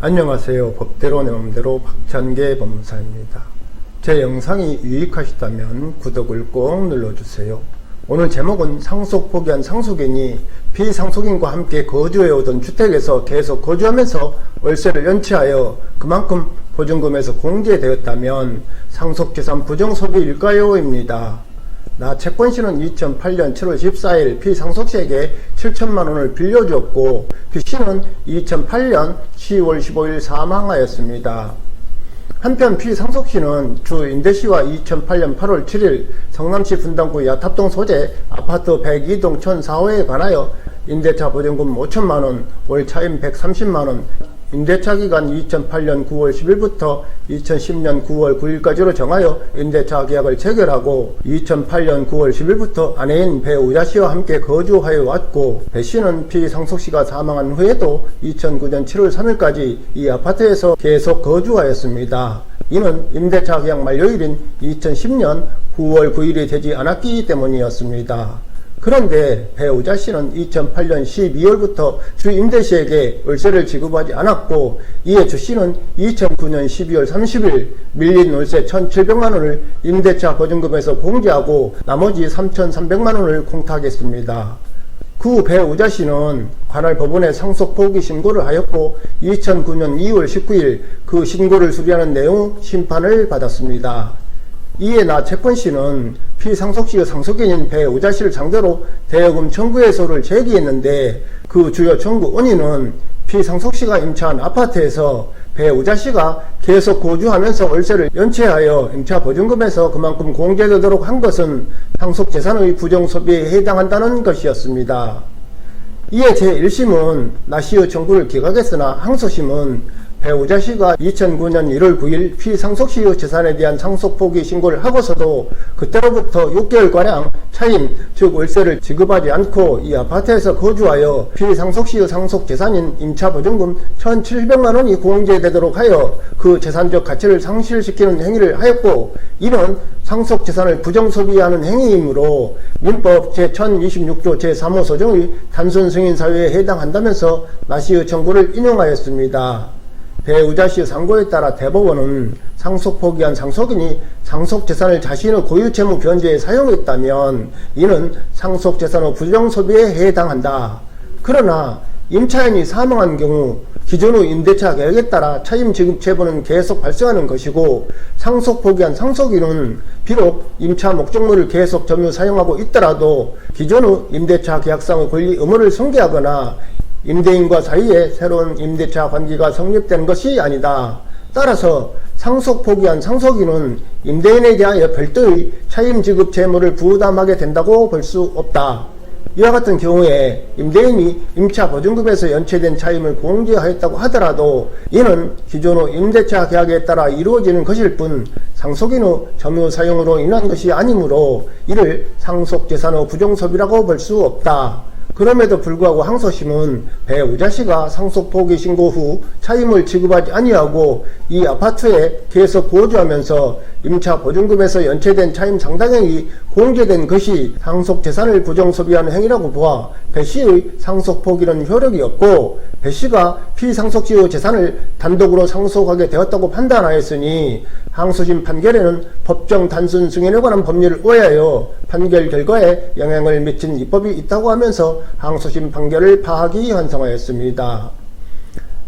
안녕하세요. 법대로 내 맘대로 박찬계 법무사입니다. 제 영상이 유익하시다면 구독을 꼭 눌러주세요. 오늘 제목은 상속 포기한 상속인이 비상속인과 함께 거주해오던 주택에서 계속 거주하면서 월세를 연체하여 그만큼 보증금에서 공제되었다면 상속재산 부정소비일까요? 입니다. 나 채권 씨는 2008년 7월 14일 피 상속씨에게 7천만 원을 빌려주었고 B씨는 2008년 10월 15일 사망하였습니다. 한편 피 상속 씨는 주 임대 씨와 2008년 8월 7일 성남시 분당구 야탑동 소재 아파트 102동 1004호에 관하여 임대차 보증금 5천만 원, 월 차임 130만 원, 임대차 기간 2008년 9월 10일부터 2010년 9월 9일까지로 정하여 임대차 계약을 체결하고 2008년 9월 10일부터 아내인 배우자 씨와 함께 거주하여 왔고 배 씨는 피상속 씨가 사망한 후에도 2009년 7월 3일까지 이 아파트에서 계속 거주하였습니다. 이는 임대차 계약 만료일인 2010년 9월 9일이 되지 않았기 때문이었습니다. 그런데 배우자 씨는 2008년 12월부터 주 임대 씨에게 월세를 지급하지 않았고 이에 주 씨는 2009년 12월 30일 밀린 월세 1,700만 원을 임대차 보증금에서 공제하고 나머지 3,300만 원을 공탁했습니다. 그 배우자 씨는 관할 법원에 상속 포기 신고를 하였고 2009년 2월 19일 그 신고를 수리하는 내용 심판을 받았습니다. 이에 나 채권 씨는 피상속시의 상속인인 배우자 씨를 상대로 대여금 청구 해소를 제기했는데 그 주요 청구 원인은 피상속시가 임차한 아파트에서 배우자 씨가 계속 거주하면서 월세를 연체하여 임차 보증금에서 그만큼 공제되도록 한 것은 상속재산의 부정소비에 해당한다는 것이었습니다. 이에 제1심은 나씨의 청구를 기각했으나 항소심은 배우자 씨가 2009년 1월 9일 피상속 시의 재산에 대한 상속 포기 신고를 하고서도 그때로부터 6개월가량 차임, 즉 월세를 지급하지 않고 이 아파트에서 거주하여 피상속 시의 상속 재산인 임차 보증금 1,700만 원이 공제되도록 하여 그 재산적 가치를 상실시키는 행위를 하였고 이는 상속 재산을 부정 소비하는 행위이므로 민법 제1026조 제3호 소정의 단순 승인 사유에 해당한다면서 나씨의 청구를 인용하였습니다. 배우자 씨의 상고에 따라 대법원은 상속 포기한 상속인이 상속 재산을 자신의 고유 채무 변제에 사용했다면 이는 상속 재산의 부정 소비에 해당한다. 그러나 임차인이 사망한 경우 기존의 임대차 계약에 따라 차임 지급 채무는 계속 발생하는 것이고 상속 포기한 상속인은 비록 임차 목적물을 계속 점유 사용하고 있더라도 기존의 임대차 계약상의 권리 의무를 성계하거나 임대인과 사이에 새로운 임대차 관계가 성립된 것이 아니다. 따라서 상속 포기한 상속인은 임대인에 대하여 별도의 차임 지급 채무를 부담하게 된다고 볼 수 없다. 이와 같은 경우에 임대인이 임차 보증금에서 연체된 차임을 공제하였다고 하더라도 이는 기존의 임대차 계약에 따라 이루어지는 것일 뿐 상속인의 점유 사용으로 인한 것이 아니므로 이를 상속 재산의 부정소비라고 볼 수 없다. 그럼에도 불구하고 항소심은 배우자 씨가 상속 포기 신고 후 차임을 지급하지 아니하고 이 아파트에 계속 거주하면서 임차 보증금에서 연체된 차임 상당액이 공제된 것이 상속 재산을 부정 소비하는 행위라고 보아 배 씨의 상속 포기는 효력이 없고 배 씨가 피상속시의 재산을 단독으로 상속하게 되었다고 판단하였으니 항소심 판결에는 법정 단순 승인에 관한 법률을 오해하여 판결 결과에 영향을 미친 입법이 있다고 하면서 항소심 판결을 파악이 환송하였습니다.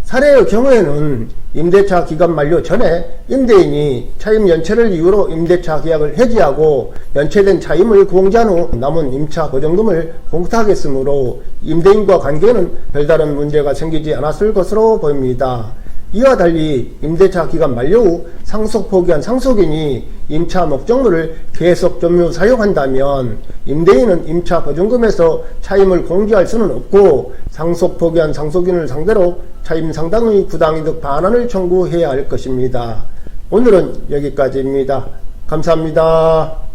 사례의 경우에는 임대차 기간 만료 전에 임대인이 차임 연체를 이유로 임대차 계약을 해지하고 연체된 차임을 공제한 후 남은 임차 보증금을 공탁했으므로 임대인과 관계는 별다른 문제가 생기지 않았을 것으로 보입니다. 이와 달리 임대차 기간 만료 후 상속 포기한 상속인이 임차 목적물을 계속 점유 사용한다면 임대인은 임차 보증금에서 차임을 공제할 수는 없고 상속 포기한 상속인을 상대로 차임 상당의 부당이득 반환을 청구해야 할 것입니다. 오늘은 여기까지입니다. 감사합니다.